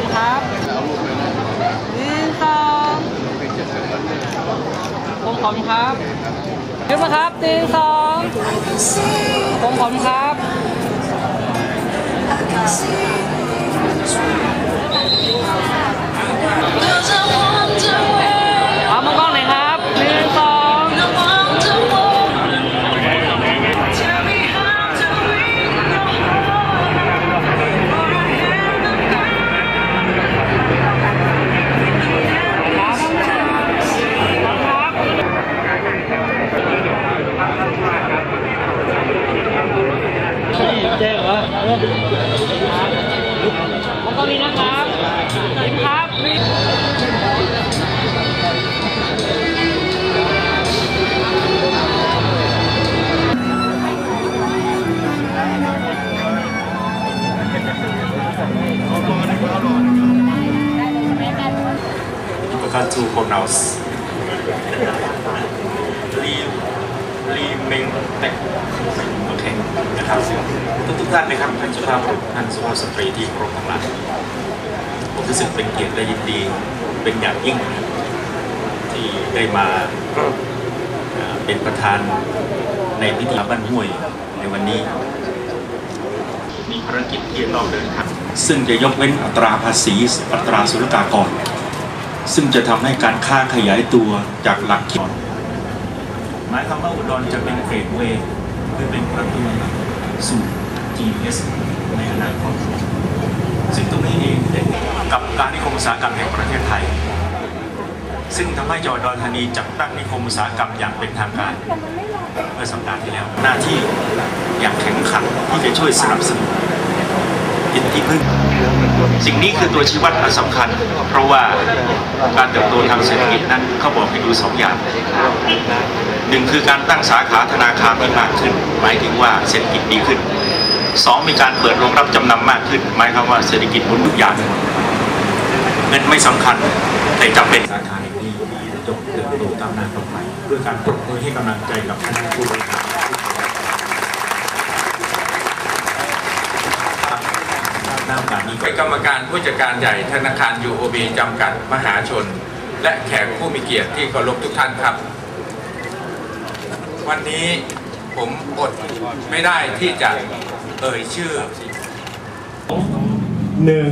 อบครับหนึ่งสองผมผมครับหยุดนะครับหนึ่งสองผมผมครับ กล้องนี้นะครับยิ้มครับ difficult to pronounce รีรีเมงเต็กโอเค นะครับทุกทุกท่านนะครับท่านสุภาพบุรุษท่านสุภาพสตรีที่เคารพทั้งหลายผมรู้สึกเป็นเกียรติและยินดีเป็นอย่างยิ่ง ที่ได้มาเป็นประธานในพิธีบ้านห้วยในวันนี้ มีภารกิจที่ต้องเดินทางซึ่งจะยกเว้นอัตราภาษีอัตราศุลกากร ซึ่งจะทำให้การค้าขยายตัวจากหลักคิดหมายความว่าอุดรจะเป็นเกรดเวย์คือเป็นประตู สู่ GS ในอนาคตซึ่งตรงนี้เองกับการนิคมอุตสาหกรรมแห่งประเทศไทย ซึ่งทำให้จังหวัดอนธานีจัดตั้งนิคมอุตสาหกรรมอย่างเป็นทางการเมื่อสัปดาห์ที่แล้ว หน้าที่อย่างแข็งขันที่จะช่วยสนับสนุน เป็นที่พึ่ง สิ่งนี้คือตัวชี้วัดอันสำคัญ เพราะว่าการเติบโตทางเศรษฐกิจนั้นเขาบอกให้ดูสองอย่างหนึ่งคือการตั้งสาขาธนาคารที่มากขึ้น หมายถึงว่าเศรษฐกิจดีขึ้นสองมีการเปิดโรงรับจำนำมากขึ้น หมายความว่าเศรษฐกิจหมุนทุกอย่างเงินไม่สำคัญแต่จำเป็นสาขาแห่งนี้ที่จะเติบโตตามหน้าต่อไปด้วยการปรบมือให้กำลังใจกับท่านผู้บริหาร หน้าการนี้เป็นกรรมการผู้จัดการใหญ่ธนาคาร UOB จำกัดมหาชน และแขกผู้มีเกียรติที่เคารพทุกท่านครับ วันนี้ผมอดไม่ได้ที่จะเอ่ยชื่อหนึ่ง